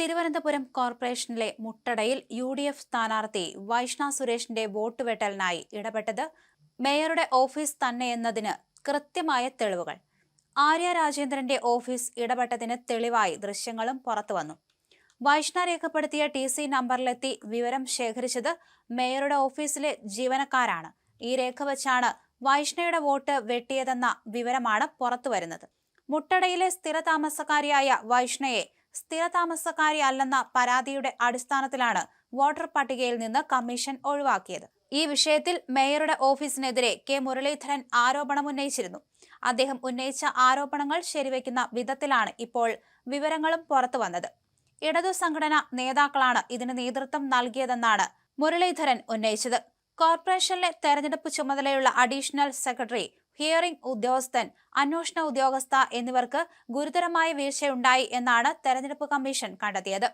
തിരുവനന്തപുരം കോർപ്പറേഷനിലെ മുട്ടടയിൽ U D F സ്ഥാനാർത്ഥി വൈഷ്ണ സുരേഷിന്റെ വോട്ട് വെട്ടലിനായി ഇടപെട്ടത് മേയറുടെ ഓഫീസ് തന്നെയെന്നതിന് കൃത്യമായ തെളിവുകൾ. ആര്യ രാജേന്ദ്രന്റെ ഓഫീസ് ഇടപെട്ടതിന് തെളിവായി ദൃശ്യങ്ങളും പുറത്തുവന്നു വൈഷ്ണ രേഖപ്പെടുത്തിയ ടി സി നമ്പറിലെത്തി വിവരം ശേഖരിച്ചത് മേയറുടെ ഓഫീസിലെ ജീവനക്കാരാണ്. ഈ രേഖ വച്ചാണ് വൈഷ്ണയുടെ വോട്ട് വെട്ടിയതെന്ന വിവരമാണ് പുറത്തുവരുന്നത് മുട്ടടയിലെ സ്ഥിര സ്ഥിരതാമസക്കാരിയായ വൈഷ്ണയെ സ്ഥിരതാമസക്കാരി അല്ലെന്ന പരാതിയുടെ അടിസ്ഥാനത്തിലാണ് വോട്ടർ പട്ടികയിൽ നിന്ന് കമ്മീഷൻ ഒഴിവാക്കിയത്. ഈ വിഷയത്തിൽ മേയറുടെ ഓഫീസിനെതിരെ കെ. മുരളീധരൻ ആരോപണമുന്നയിച്ചിരുന്നു അദ്ദേഹം ഉന്നയിച്ച ആരോപണങ്ങൾ ശരിവെക്കുന്ന വിധത്തിലാണ് ഇപ്പോൾ വിവരങ്ങളും പുറത്തു വന്നത്. ഇടതു സംഘടന നേതാക്കളാണ് ഇതിന് നേതൃത്വം നൽകിയതെന്നാണ് മുരളീധരൻ ഉന്നയിച്ചത്. കോർപ്പറേഷനിലെ തെരഞ്ഞെടുപ്പ് ചുമതലയുള്ള അഡീഷണൽ സെക്രട്ടറി ഹിയറിംഗ് ഉദ്യോഗസ്ഥൻ അന്വേഷണ ഉദ്യോഗസ്ഥ എന്നിവർക്ക് ഗുരുതരമായ വീഴ്ചയുണ്ടായി എന്നാണ് തെരഞ്ഞെടുപ്പ് കമ്മീഷൻ കണ്ടെത്തിയത്.